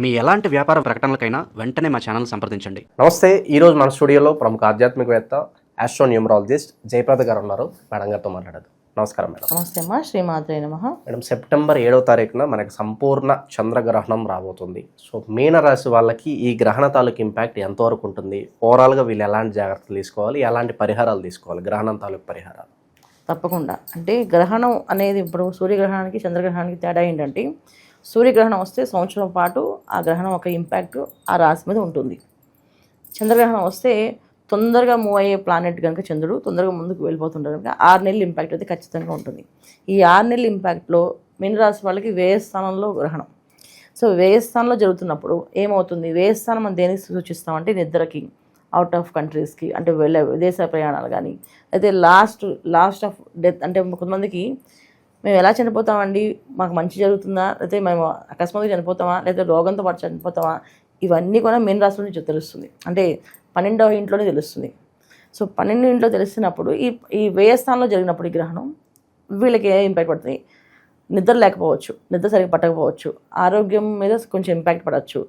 మీ ఎలాంటి వ్యాపార ప్రకటనలకైనా వెంటనే మా ఛానల్ సంప్రదించండి. నమస్తే ఈరోజు మన స్టూడియోలో ప్రముఖ ఆధ్యాత్మికవేత్త ఆస్ట్రోన్యూమరాలజిస్ట్ జయప్రద గారు ఉన్నారు మేడం గారితో మాట్లాడదు నమస్కారం మేడం. నమస్తే అమ్మా శ్రీమాత్రే నమ. మేడం సెప్టెంబర్ ఏడవ తారీఖున మనకి సంపూర్ణ చంద్రగ్రహణం రాబోతుంది. సో మీనరాశి వాళ్ళకి ఈ గ్రహణ తాలూకు ఇంపాక్ట్ ఎంతవరకు ఉంటుంది? ఓవరాల్గా వీళ్ళు ఎలాంటి జాగ్రత్తలు తీసుకోవాలి? ఎలాంటి పరిహారాలు తీసుకోవాలి? గ్రహణం తాలూకు పరిహారాలు. తప్పకుండా. అంటే గ్రహణం అనేది ఇప్పుడు సూర్యగ్రహణానికి చంద్రగ్రహణానికి తేడా ఏంటంటే సూర్యగ్రహణం వస్తే సంవత్సరం పాటు ఆ గ్రహణం ఒక ఇంపాక్ట్ ఆ రాశి మీద ఉంటుంది. చంద్రగ్రహణం వస్తే తొందరగా మూవ్ అయ్యే ప్లానెట్ కనుక చంద్రుడు తొందరగా ముందుకు వెళ్ళిపోతుంటారు కనుక ఆరు నెలల ఇంపాక్ట్ అయితే ఖచ్చితంగా ఉంటుంది. ఈ ఆరు నెలల ఇంపాక్ట్లో మీనరాశి వాళ్ళకి వ్యయ స్థానంలో గ్రహణం. సో వ్యయ స్థానంలో జరుగుతున్నప్పుడు ఏమవుతుంది? వ్యయ స్థానం మనం దేనికి సూచిస్తామంటే నిద్రకి అవుట్ ఆఫ్ కంట్రీస్కి అంటే వెళ్ళే విదేశ ప్రయాణాలు కానీ అయితే లాస్ట్ లాస్ట్ ఆఫ్ డెత్ అంటే కొంతమందికి మేము ఎలా చనిపోతామండి? మాకు మంచి జరుగుతుందా? లేకపోతే మేము అకస్మాత్తుగా చనిపోతామా? లేకపోతే రోగంతో పాటు చనిపోతామా? ఇవన్నీ కూడా మెయిన్ రాష్ట్రం నుంచి తెలుస్తుంది. అంటే పన్నెండవ ఇంట్లోనే తెలుస్తుంది. సో పన్నెండు ఇంట్లో తెలుస్తున్నప్పుడు ఈ ఈ వ్యయస్థానంలో జరిగినప్పుడు ఈ గ్రహణం వీళ్ళకి ఏ ఇంపాక్ట్ పడుతుంది? నిద్ర లేకపోవచ్చు నిద్ర సరిగ్గా పట్టకపోవచ్చు ఆరోగ్యం మీద కొంచెం ఇంపాక్ట్ పడవచ్చు.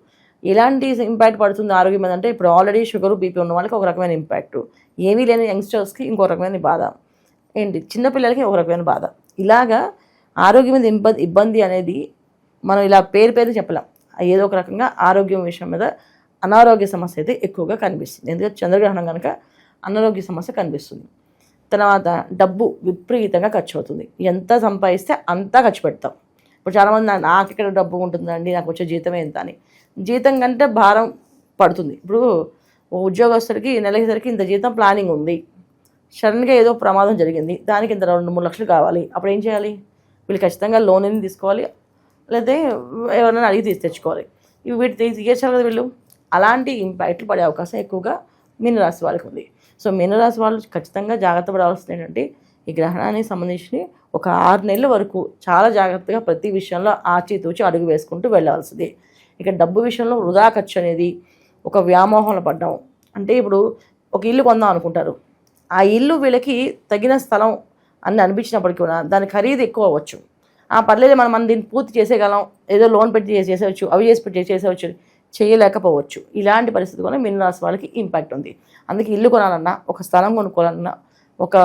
ఎలాంటి ఇంపాక్ట్ పడుతుంది ఆరోగ్యం మీద అంటే ఇప్పుడు ఆల్రెడీ షుగర్ బీపీ ఉన్న వాళ్ళకి ఒక రకమైన ఇంపాక్ట్ ఏమీ లేని యంగ్స్టర్స్కి ఇంకో రకమైన బాధ. ఏంటి? చిన్నపిల్లలకి ఒక రకమైన బాధ. ఇలాగా ఆరోగ్యం మీద ఇబ్బంది ఇబ్బంది అనేది మనం ఇలా పేరు పేరు చెప్పలేం. ఏదో ఒక రకంగా ఆరోగ్యం విషయం మీద అనారోగ్య సమస్య అయితే ఎక్కువగా కనిపిస్తుంది. ఎందుకంటే చంద్రగ్రహణం కనుక అనారోగ్య సమస్య కనిపిస్తుంది. తర్వాత డబ్బు విపరీతంగా ఖర్చు అవుతుంది ఎంత సంపాదిస్తే అంతా ఖర్చు పెడతాం. ఇప్పుడు చాలామంది నాకు ఇక్కడ డబ్బు ఉంటుందండి? నాకు వచ్చే జీతం ఎంత అని. జీతం కంటే భారం పడుతుంది. ఇప్పుడు ఉద్యోగస్తుడికి నెలకి ఇంత జీతం ప్లానింగ్ ఉంది. సడన్గా ఏదో ప్రమాదం జరిగింది. దానికి ఇంత రెండు మూడు లక్షలు కావాలి. అప్పుడు ఏం చేయాలి? వీళ్ళు ఖచ్చితంగా లోన్ అనేది తీసుకోవాలి. లేకపోతే ఎవరైనా అడిగి తీసి తెచ్చుకోవాలి. ఇవి వీటి తీసి కదా వీళ్ళు. అలాంటి ఇంపాక్ట్లు పడే అవకాశం ఎక్కువగా మీనరాశి వాళ్ళకి ఉంది. సో మీనరాశి వాళ్ళు ఖచ్చితంగా జాగ్రత్త పడాల్సింది ఏంటంటే ఈ గ్రహణానికి సంబంధించి ఒక ఆరు నెలల వరకు చాలా జాగ్రత్తగా ప్రతి విషయంలో ఆచితూచి అడుగు వేసుకుంటూ వెళ్ళాల్సింది. ఇక డబ్బు విషయంలో వృధా ఖర్చు అనేది ఒక వ్యామోహంలో పడ్డాం. అంటే ఇప్పుడు ఒక ఇల్లు కొందాం అనుకుంటారు. ఆ ఇల్లు వీళ్ళకి తగిన స్థలం అని అనిపించినప్పటికీ కూడా దాని ఖరీదు ఎక్కువ అవ్వచ్చు. ఆ పర్లేదు మనం మనం దీన్ని పూర్తి చేసేయగలం ఏదో లోన్ పెట్టి చేసి చేసేవచ్చు అవి చేసి పెట్టి చేసేవచ్చు చేయలేకపోవచ్చు. ఇలాంటి పరిస్థితి కూడా మీనరాశి వాళ్ళకి ఇంపాక్ట్ ఉంది. అందుకే ఇల్లు కొనాలన్నా ఒక స్థలం కొనుక్కోవాలన్నా ఒక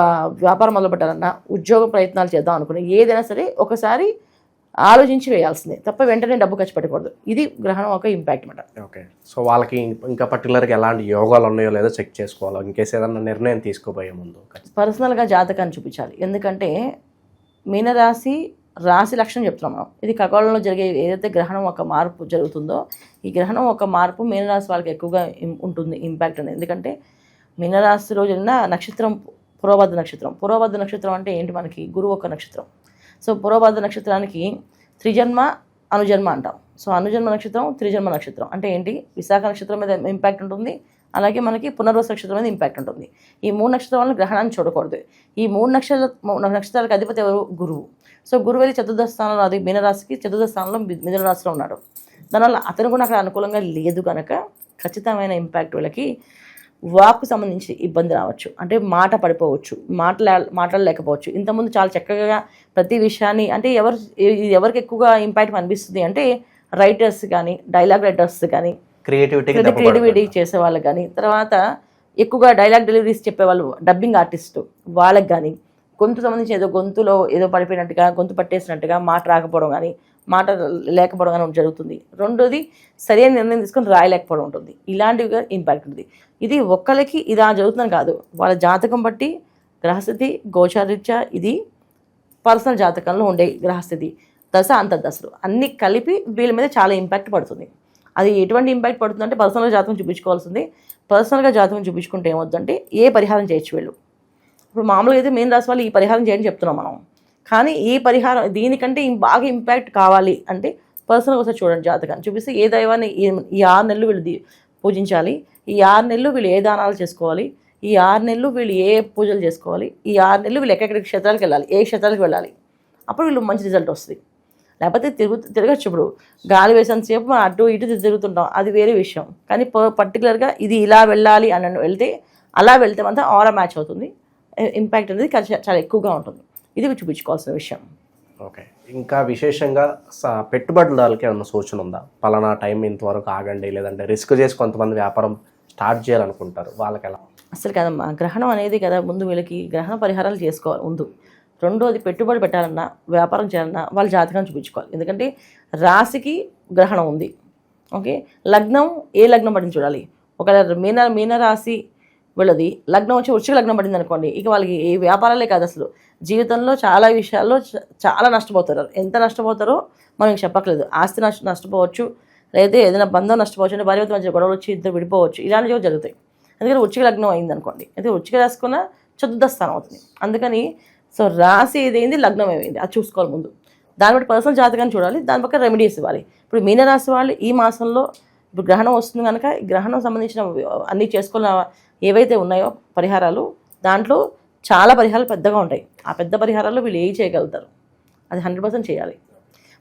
వ్యాపారం మొదలుపెట్టాలన్నా ఉద్యోగ ప్రయత్నాలు చేద్దాం అనుకున్నా ఏదైనా సరే ఒకసారి ఆలోచించి వేయాల్సిందే. తప్ప వెంటనే డబ్బు ఖర్చు పెట్టకూడదు. ఇది గ్రహణం ఒక ఇంపాక్ట్ అన్నమాట ఓకే సో వాళ్ళకి ఇంకా పర్టికులర్గా ఎలాంటి యోగాలు ఉన్నాయో లేదో చెక్ చేసుకోవాలి? ఇంకేస్ ఏదైనా నిర్ణయం తీసుకోబోయే ముందు. పర్సనల్గా జాతకాన్ని చూపించాలి. ఎందుకంటే మీనరాశి రాశి లక్షణం చెప్తున్నాం మనం. ఇది ఖగోళంలో జరిగే ఏదైతే గ్రహణం ఒక మార్పు జరుగుతుందో ఈ గ్రహణం ఒక మార్పు మీనరాశి వాళ్ళకి ఎక్కువగా ఉంటుంది ఇంపాక్ట్ అనేది. ఎందుకంటే మీనరాశిలో జరిగిన నక్షత్రం పురోబద్ధ నక్షత్రం. పురోబద్ధ నక్షత్రం అంటే ఏంటి మనకి? గురువు ఒక నక్షత్రం. సో పురోభద్ర నక్షత్రానికి త్రిజన్మ అనుజన్మ అంటాం. సో అనుజన్మ నక్షత్రం త్రిజన్మ నక్షత్రం. అంటే ఏంటి? విశాఖ నక్షత్రం మీద ఇంపాక్ట్ ఉంటుంది. అలాగే మనకి పునర్వస నక్షత్రం మీద ఇంపాక్ట్ ఉంటుంది. ఈ మూడు నక్షత్రాలను గ్రహణాన్ని చూడకూడదు. ఈ మూడు నక్షత్ర నక్షత్రాలకు అధిపతి ఎవరు? గురువు. సో గురువు వెళ్ళి చతుర్థ స్థానంలో అది మీనరాశికి చతుర్థ స్థానంలో మి- మిథున రాశిలో ఉన్నాడు. దానివల్ల అతను కూడా అక్కడ అనుకూలంగా లేదు కనుక ఖచ్చితమైన ఇంపాక్ట్ వీళ్ళకి వాక్కు సంబంధించి ఇబ్బంది రావచ్చు. అంటే మాట పడిపోవచ్చు. మాట్లా మాట్లాడలేకపోవచ్చు. ఇంతకుముందు చాలా చక్కగా ప్రతి విషయాన్ని అంటే ఎవరు ఎవరికి ఎక్కువగా ఇంపాక్ట్ అనిపిస్తుంది అంటే రైటర్స్ కానీ డైలాగ్ రైటర్స్ కానీ క్రియేటివిటీ చేసే వాళ్ళకి కానీ తర్వాత ఎక్కువగా డైలాగ్ డెలివరీస్ చెప్పేవాళ్ళు డబ్బింగ్ ఆర్టిస్ట్ వాళ్ళకి కానీ గొంతు సంబంధించి ఏదో గొంతులో ఏదో పడిపోయినట్టుగా గొంతు పట్టేసినట్టుగా మాట రాకపోవడం కానీ మాట లేకపోవడం కానీ జరుగుతుంది. రెండోది సరైన నిర్ణయం తీసుకొని రాయలేకపోవడం ఉంటుంది. ఇలాంటివిగా ఇంపాక్ట్ ఉంది ఇది ఒక్కరికి ఇలా జరుగుతుందని కాదు. వాళ్ళ జాతకం బట్టి గ్రహస్థితి గోచారీత్యా ఇది పర్సనల్ జాతకంలో ఉండే గ్రహస్థితి దశ అంతర్దశలు. అన్నీ కలిపి వీళ్ళ మీద చాలా ఇంపాక్ట్ పడుతుంది. అది ఎటువంటి ఇంపాక్ట్ పడుతుందంటే పర్సనల్గా జాతకం చూపించుకోవాల్సింది. పర్సనల్గా జాతకం చూపించుకుంటే ఏమవుతుందంటే ఏ పరిహారం చేయొచ్చు వీళ్ళు? ఇప్పుడు మామూలుగా అయితే మెయిన్ రాసి వాళ్ళు ఈ పరిహారం చేయని చెప్తున్నాం మనం. కానీ ఈ పరిహారం దీనికంటే బాగా ఇంపాక్ట్ కావాలి అంటే పర్సనల్గా ఒకసారి చూడండి జాతకాన్ని చూపిస్తే ఏ దైవాన్ని ఈ- ఆరు నెలలు వీళ్ళు పూజించాలి. ఈ ఆరు నెలలు వీళ్ళు ఏ దానాలు చేసుకోవాలి? ఈ ఆరు నెలలు వీళ్ళు ఏ పూజలు చేసుకోవాలి? ఈ ఆరు నెలలు వీళ్ళు ఎక్కడెక్కడ క్షేత్రాలకు వెళ్ళాలి? ఏ క్షేత్రాలకు వెళ్ళాలి? అప్పుడు వీళ్ళు మంచి రిజల్ట్ వస్తుంది. లేకపోతే తిరుగు తిరగచ్చు ఇప్పుడు. గాలి వేసినంతసేపు మనం అటు ఇటు తిరుగుతుంటాం. అది వేరే విషయం. కానీ పర్టికులర్గా ఇది ఇలా వెళ్ళాలి అని వెళ్తే అలా వెళ్తే మాత్రం ఆరా మ్యాచ్ అవుతుంది. ఇంపాక్ట్ అనేది చాలా ఎక్కువగా ఉంటుంది. ఇది చూపించుకోవాల్సిన విషయం. ఓకే ఇంకా విశేషంగా పెట్టుబడిదారులకి ఏమన్నా సూచన ఉందా? పలానా టైం ఇంతవరకు ఆగండి లేదంటే రిస్క్ చేసి కొంతమంది వ్యాపారం స్టార్ట్ చేయాలనుకుంటారు. వాళ్ళకి ఎలా అసలు కదమ్మా గ్రహణం అనేది కదా ముందు వీళ్ళకి గ్రహణ పరిహారాలు చేసుకోవాలి ముందు. రెండోది పెట్టుబడి పెట్టాలన్నా వ్యాపారం చేయాలన్నా వాళ్ళ జాతకం చూపించుకోవాలి. ఎందుకంటే రాశికి గ్రహణం ఉంది. ఓకే లగ్నం ఏ లగ్నం పడింది చూడాలి. ఒక మీన మీనరాశి వీళ్ళది లగ్నం వచ్చి వృశ్చిక లగ్నం పడింది అనుకోండి ఇక వాళ్ళకి ఏ వ్యాపారాలే కాదు అసలు. జీవితంలో చాలా విషయాల్లో చ- చాలా నష్టపోతారు. ఎంత నష్టపోతారో మనం చెప్పక్కలేదు చెప్పట్లేదు ఆస్తి నష్ట నష్టపోవచ్చు లేదా ఏదైనా బంధం నష్టపోవచ్చు అంటే భార్య మధ్య గొడవలు వచ్చి ఇద్దరు విడిపోవచ్చు ఇలాంటివి జరుగుతాయి. అందుకని ఉచిక లగ్నం అయింది అనుకోండి అయితే వృచ్చిక రాసుకున్న చతుర్థ స్థానం అవుతుంది. అందుకని సో రాసి ఏదైంది? లగ్నం ఏమైంది? అది చూసుకోవాలి ముందు. దాన్ని బట్టి పర్సనల్ జాతకాన్ని చూడాలి దాని పక్కన రెమెడీస్ ఇవ్వాలి. ఇప్పుడు మీనరాశి వాళ్ళు ఈ మాసంలో ఇప్పుడు గ్రహణం వస్తుంది కనుక ఈ గ్రహణం సంబంధించిన అన్ని చేసుకోవాల ఏవైతే ఉన్నాయో పరిహారాలు దాంట్లో చాలా పరిహారాలు పెద్దగా ఉంటాయి. ఆ పెద్ద పరిహారాలు వీళ్ళు ఏవి చేయగలుగుతారు. అది హండ్రెడ్ పర్సెంట్ చేయాలి.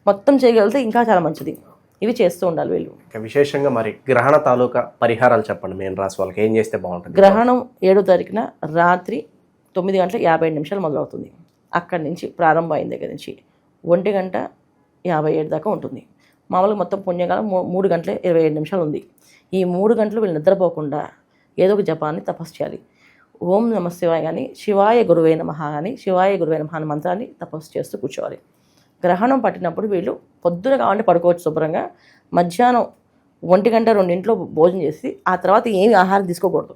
మొత్తం చేయగలిగితే ఇంకా చాలా మంచిది. ఇవి చేస్తూ ఉండాలి వీళ్ళు. విశేషంగా మరి గ్రహణ తాలూకా పరిహారాలు చెప్పండి మెయిన్ రాశి వాళ్ళకి. ఏం చేస్తే బాగుంటుంది? గ్రహణం ఏడో తారీఖున రాత్రి తొమ్మిది గంటల యాభై నిమిషాలు మొదలవుతుంది. అక్కడి నుంచి ప్రారంభం అయిన దగ్గర నుంచి ఒంటి గంట యాభై ఏడు దాకా ఉంటుంది. మామూలుగా మొత్తం పుణ్యకాలం మూడు గంటల ఇరవై ఏడు నిమిషాలు ఉంది. ఈ మూడు గంటలు వీళ్ళు నిద్రపోకుండా ఏదో ఒక జపాన్ని తపస్సు చేయాలి. ఓం నమ శివాయ కానీ శివాయ గురువే నమ కానీ శివాయ గురువే నమ అనే మంత్రాన్ని తపస్సు చేస్తూ కూర్చోవాలి. గ్రహణం పట్టినప్పుడు వీళ్ళు పొద్దున కావాలంటే పడుకోవచ్చు శుభ్రంగా. మధ్యాహ్నం ఒంటి గంట రెండింట్లో భోజనం చేసి ఆ తర్వాత ఏమి ఆహారం తీసుకోకూడదు.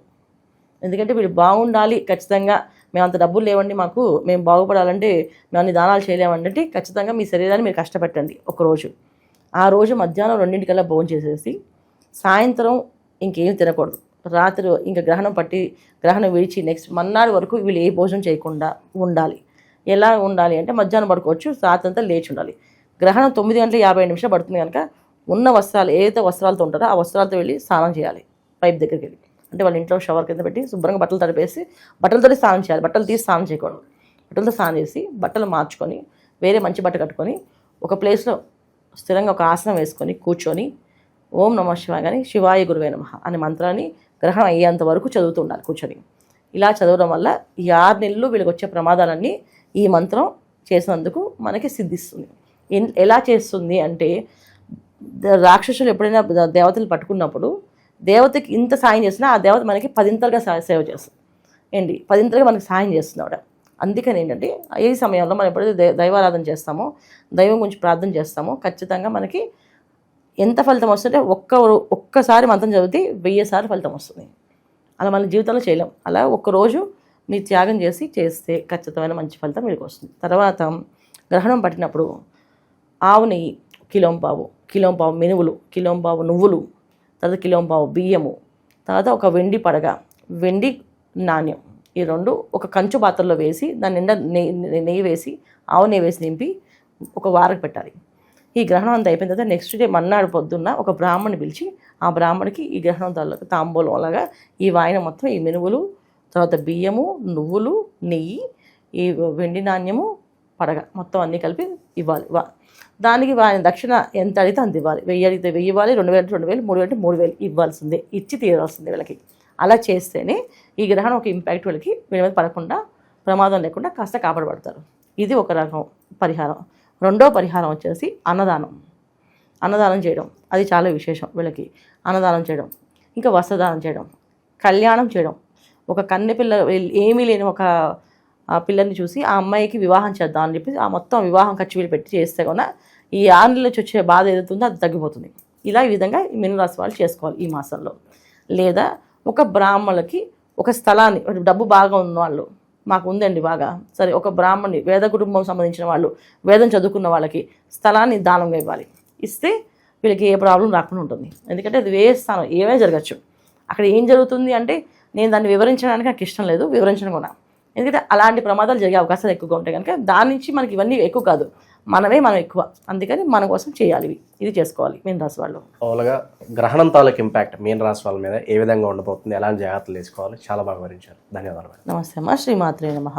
ఎందుకంటే వీళ్ళు బాగుండాలి ఖచ్చితంగా. మేము అంత డబ్బులు లేవండి మాకు మేము బాగుపడాలంటే మేము అన్ని దానాలు చేయలేమంటే ఖచ్చితంగా మీ శరీరాన్ని మీరు కష్టపెట్టండి ఒకరోజు. ఆ రోజు మధ్యాహ్నం రెండింటికల్లా భోజనం చేసేసి సాయంత్రం ఇంకేం తినకూడదు. రాత్రి ఇంకా గ్రహణం పట్టి గ్రహణం విడిచి నెక్స్ట్ మన్నాడు వరకు వీళ్ళు ఏ భోజనం చేయకుండా ఉండాలి. ఎలా ఉండాలి అంటే మధ్యాహ్నం పడుకోవచ్చు రాత్రి అంతా లేచి ఉండాలి. గ్రహణం తొమ్మిది గంటల యాభై నిమిషాలు పడుతుంది కనుక ఉన్న వస్త్రాలు ఏదైతే వస్త్రాలతో ఉంటారో ఆ వస్త్రాలతో వెళ్ళి స్నానం చేయాలి పైప్ దగ్గరికి వెళ్ళి. అంటే వాళ్ళ ఇంట్లో షవర్ కింద పెట్టి శుభ్రంగా బట్టలు తడిపేసి బట్టలతో స్నానం చేయాలి. బట్టలు తీసి స్నానం చేయకూడదు. బట్టలతో స్నానం చేసి బట్టలు మార్చుకొని వేరే మంచి బట్ట కట్టుకొని ఒక ప్లేస్లో స్థిరంగా ఒక ఆసనం వేసుకొని కూర్చొని ఓం నమ శివాయ కానీ శివాయ గురువే నమ అనే మంత్రాన్ని గ్రహణం అయ్యేంత వరకు చదువుతూ ఉండాలి కూర్చొని. ఇలా చదవడం వల్ల ఈ ఆరు నెలలు వీళ్ళకి వచ్చే ప్రమాదాలన్నీ ఈ మంత్రం చేసినందుకు మనకి సిద్ధిస్తుంది. ఎన్- ఎలా చేస్తుంది అంటే రాక్షసులు ఎప్పుడైనా దేవతలు పట్టుకున్నప్పుడు దేవతకి ఇంత సాయం చేసినా ఆ దేవత మనకి పదింతలుగా సేవ చేస్తుంది. ఏంటి? పదింతలుగా మనకి సాయం చేస్తుంది ఆవిడ అందుకని ఏంటంటే ఏ సమయంలో మనం ఎప్పుడైతే దై- దైవారాధన చేస్తామో దైవం గురించి ప్రార్థన చేస్తామో ఖచ్చితంగా మనకి ఎంత ఫలితం వస్తుంటే ఒక్క ఒక్కసారి మంత్రం చదివితే వెయ్యి సార్లు ఫలితం వస్తుంది. అలా మన జీవితంలో చేయలేం. అలా ఒక్కరోజు మీరు త్యాగం చేసి చేస్తే ఖచ్చితమైన మంచి ఫలితం మీకు వస్తుంది. తర్వాత గ్రహణం పట్టినప్పుడు ఆవు నెయ్యి కిలోం పావు కిలోం పావు మినువులు కిలోం పావు నువ్వులు తర్వాత కిలోం పావు బియ్యము తర్వాత ఒక వెండి పడగ వెండి నాణ్యం. ఈ రెండు ఒక కంచు పాత్రలో వేసి దాని నిండా నెయ్యి నెయ్యి వేసి ఆవు నెయ్యి వేసి నింపి ఒక వారకు పెట్టాలి. ఈ గ్రహణం అంతా అయిపోయిన తర్వాత నెక్స్ట్ డే మన్నాడు పొద్దున్న ఒక బ్రాహ్మణ్ని పిలిచి ఆ బ్రాహ్మణికి ఈ గ్రహణం తాలూకు తాంబూలం అలాగా ఈ వాయన మొత్తం ఈ మినువులు తర్వాత బియ్యము నువ్వులు నెయ్యి ఈ వెండి నాణ్యము పడగ మొత్తం అన్నీ కలిపి ఇవ్వాలి. దానికి వారి దక్షిణ ఎంత అడిగితే అంత ఇవ్వాలి. వెయ్యి అడిగితే వెయ్యి ఇవ్వాలి రెండు వేలు రెండు వేలు మూడు వేలు మూడు వేలు ఇవ్వాల్సిందే. ఇచ్చి తీరాల్సిందే వీళ్ళకి. అలా చేస్తేనే ఈ గ్రహణం ఒక ఇంపాక్ట్ వీళ్ళకి వీళ్ళ మీద పడకుండా ప్రమాదం లేకుండా కాస్త కాపాడబడతారు. ఇది ఒక రకం పరిహారం. రెండో పరిహారం వచ్చేసి అన్నదానం. అన్నదానం చేయడం. అది చాలా విశేషం వీళ్ళకి. అన్నదానం చేయడం. ఇంకా వస్త్రదానం చేయడం. కళ్యాణం చేయడం. ఒక కన్నె పిల్ల ఏమీ లేని ఒక పిల్లని చూసి ఆ అమ్మాయికి వివాహం చేద్దాం అని చెప్పి ఆ మొత్తం వివాహం ఖర్చు వీళ్ళు పెట్టి చేస్తే కూడా ఈ ఆరు నుంచి వచ్చే బాధ ఏదైతుందో అది తగ్గిపోతుంది. ఇలా ఈ విధంగా ఈ మినురాశి వాళ్ళు చేసుకోవాలి ఈ మాసంలో. లేదా ఒక బ్రాహ్మణులకి ఒక స్థలాన్ని డబ్బు బాగా ఉన్న వాళ్ళు మాకు ఉందండి బాగా. సరే ఒక బ్రాహ్మణి వేద కుటుంబం సంబంధించిన వాళ్ళు వేదం చదువుకున్న వాళ్ళకి స్థలాన్ని దానంగా ఇవ్వాలి. ఇస్తే వీళ్ళకి ఏ ప్రాబ్లం రాకుండా ఉంటుంది. ఎందుకంటే అది వేరే స్థానం ఏమైనా జరగచ్చు. అక్కడ ఏం జరుగుతుంది అంటే నేను దాన్ని వివరించడానికి నాకు ఇష్టం లేదు వివరించను కూడా. ఎందుకంటే అలాంటి ప్రమాదాలు జరిగే అవకాశాలు ఎక్కువగా ఉంటాయి. కనుక దాని నుంచి మనకి ఇవన్నీ ఎక్కువ కాదు. మనమే మనం ఎక్కువ. అందుకని మన కోసం చేయాలి ఇవి. ఇది చేసుకోవాలి మేము రాసి వాళ్ళు. ఓవల్గా గ్రహణం తాలూకు ఇంపాక్ట్ మీన రాశి వాళ్ళ మీద ఏ విధంగా ఉండబోతుంది ఎలాంటి జాగ్రత్తలు తీసుకోవాలి చాలా బాగా వివరించారు. ధన్యవాదాలు నమస్తే అమ్మ. శ్రీమాత్రే నమః.